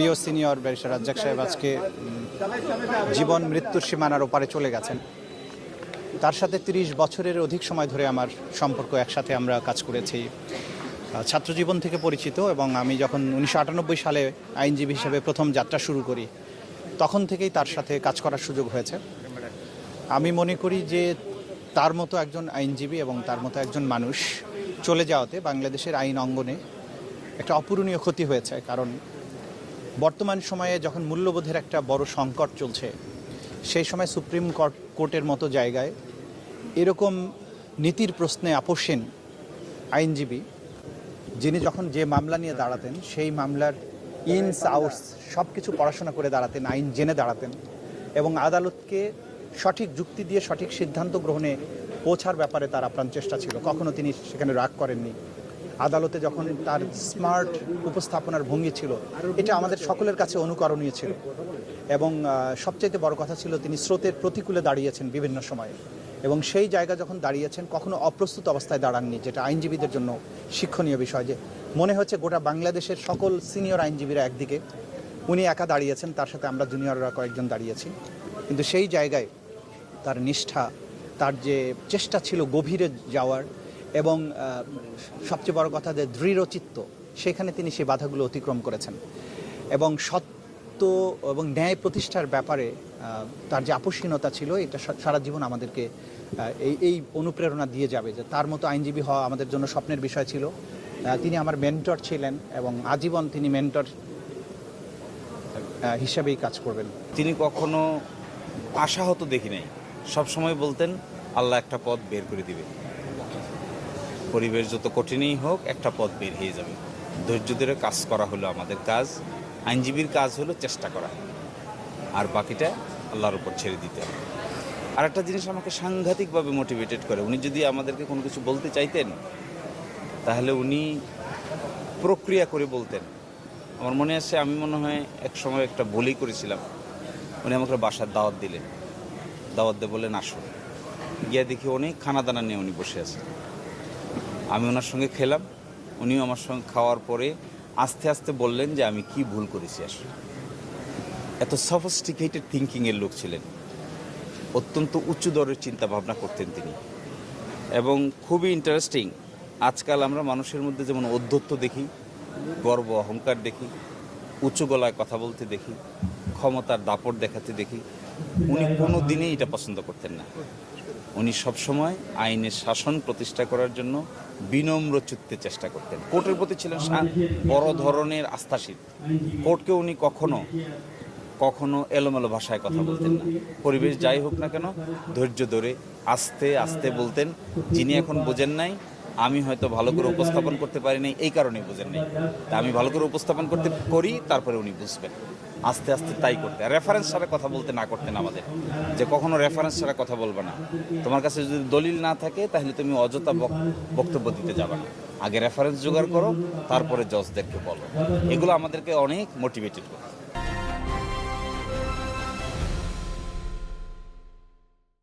প্রিয় senior barrister Razzak সাহেব আজকে জীবন মৃত্যুর সীমানার ওপারে চলে গেছেন। তার সাথে তিরিশ বছরের অধিক সময় ধরে আমার সম্পর্ক একসাথে আমরা কাজ করেছি। ছাত্রজীবন থেকে পরিচিত এবং আমি যখন উনিশশো আটানব্বই সালে আইনজীবী হিসেবে প্রথম যাত্রা শুরু করি, তখন থেকেই তার সাথে কাজ করার সুযোগ হয়েছে। আমি মনে করি যে তার মতো একজন আইনজীবী এবং তার মতো একজন মানুষ চলে যাওয়াতে বাংলাদেশের আইন অঙ্গনে একটা অপূরণীয় ক্ষতি হয়েছে, কারণ বর্তমান সময়ে যখন মূল্যবোধের একটা বড় সংকট চলছে, সেই সময় সুপ্রিম কোর্ট কোর্টের মতো জায়গায় এরকম নীতির প্রশ্নে আপোষহীন আইনজীবী, যিনি যখন যে মামলা নিয়ে দাঁড়াতেন, সেই মামলার ইনস আউটস সব কিছু পড়াশোনা করে দাঁড়াতেন, আইন জেনে দাঁড়াতেন এবং আদালতকে সঠিক যুক্তি দিয়ে সঠিক সিদ্ধান্ত গ্রহণে পৌঁছার ব্যাপারে তার আপ্রাণ চেষ্টা ছিল। কখনো তিনি সেখানে রাগ করেননি। আদালতে যখন তার স্মার্ট উপস্থাপনার ভঙ্গি ছিল, এটা আমাদের সকলের কাছে অনুকরণীয় ছিল। এবং সবচাইতে বড় কথা ছিল তিনি স্রোতের প্রতিকূলে দাঁড়িয়েছেন বিভিন্ন সময়ে। এবং সেই জায়গা যখন দাঁড়িয়েছেন, কখনো অপ্রস্তুত অবস্থায় দাঁড়াননি, যেটা আইনজীবীদের জন্য শিক্ষণীয় বিষয় যে, মনে হচ্ছে গোটা বাংলাদেশের সকল সিনিয়র আইনজীবীরা একদিকে। উনি একা দাঁড়িয়েছেন, তার সাথে আমরা জুনিয়ররা কয়েকজন দাঁড়িয়েছি। কিন্তু সেই জায়গায় তার নিষ্ঠা, তার যে চেষ্টা ছিল গভীরে যাওয়ার এবং সবচেয়ে বড় কথা যে দৃঢ়চিত্ত, সেখানে তিনি সেই বাধাগুলো অতিক্রম করেছেন। এবং সত্য এবং ন্যায় প্রতিষ্ঠার ব্যাপারে তার যে আপোষহীনতা ছিল, এটা সারা জীবন আমাদেরকে এই এই অনুপ্রেরণা দিয়ে যাবে যে তার মতো আইনজীবী হওয়া আমাদের জন্য স্বপ্নের বিষয় ছিল। তিনি আমার মেন্টর ছিলেন এবং আজীবন তিনি মেন্টর হিসাবেই কাজ করবেন। তিনি কখনো আশাহত দেখি নাই। সবসময় বলতেন, আল্লাহ একটা পথ বের করে দিবে। পরিবেশ যত কঠিনই হোক, একটা পথ বের হয়ে যাবে। ধৈর্য ধরে কাজ করা হলো আমাদের কাজ। আইনজীবীর কাজ হলো চেষ্টা করা। আর বাকিটা আল্লাহর উপর ছেড়ে দিতে হবে। আর একটা জিনিস আমাকে সাংঘাতিকভাবে মোটিভেটেড করে। উনি যদি আমাদেরকে কোনো কিছু বলতে চাইতেন, তাহলে উনি প্রক্রিয়া করে বলতেন। আমার মনে আছে, আমি মনে হয় এক সময় একটা বলি করেছিলাম। উনি আমাকে বাসার দাওয়াত দিলেন। দাওয়াত দিয়ে বললেন, আসুন। গিয়ে দেখি অনেক খানা দানা নিয়ে উনি বসে আছেন। আমি ওনার সঙ্গে খেলাম। উনিও আমার সঙ্গে খাওয়ার পরে আস্তে আস্তে বললেন যে আমি কি ভুল করেছি আসলে। এত সফিস্টিকেটেড থিঙ্কিংয়ের লোক ছিলেন। অত্যন্ত উচ্চ দরের চিন্তা ভাবনা করতেন তিনি। এবং খুবই ইন্টারেস্টিং আজকাল আমরা মানুষের মধ্যে যেমন অধ্যত্ব দেখি, গর্ব, অহংকার দেখি উঁচু গলায় কথা বলতে দেখি, ক্ষমতার দাপট দেখাতে দেখি, উনি কোনো দিনেই এটা পছন্দ করতেন না। উনি সবসময় আইনের শাসন প্রতিষ্ঠা করার জন্য বিনম্র চিত্তে চেষ্টা করতেন। কোর্টের প্রতি ছিলেন বড় ধরনের আস্থাশীল। কোর্টকে উনি কখনো কখনো এলোমেলো ভাষায় কথা বলতেন না। পরিবেশ যাই হোক না কেন, ধৈর্য ধরে আস্তে আস্তে বলতেন, যিনি এখন বোঝেন নাই, আমি হয়তো ভালো করে উপস্থাপন করতে পারি নাই, এই কারণে বোঝেন নাই। তা আমি ভালো করে উপস্থাপন করতে করি, তারপরে উনি বুঝবেন। আস্তে আস্তে তাই করতে। রেফারেন্স ছাড়া কথা বলতে না করতেন আমাদের। যে কখনো রেফারেন্স ছাড়া কথা বলবে না। তোমার কাছে যদি দলিল না থাকে, তাহলে তুমি অযথা বক- বক্তব্য দিতে যাবে না। আগে রেফারেন্স জোগাড় করো, তারপরে জজদেরকে বলো। এগুলো আমাদেরকে অনেক মোটিভেটেড করে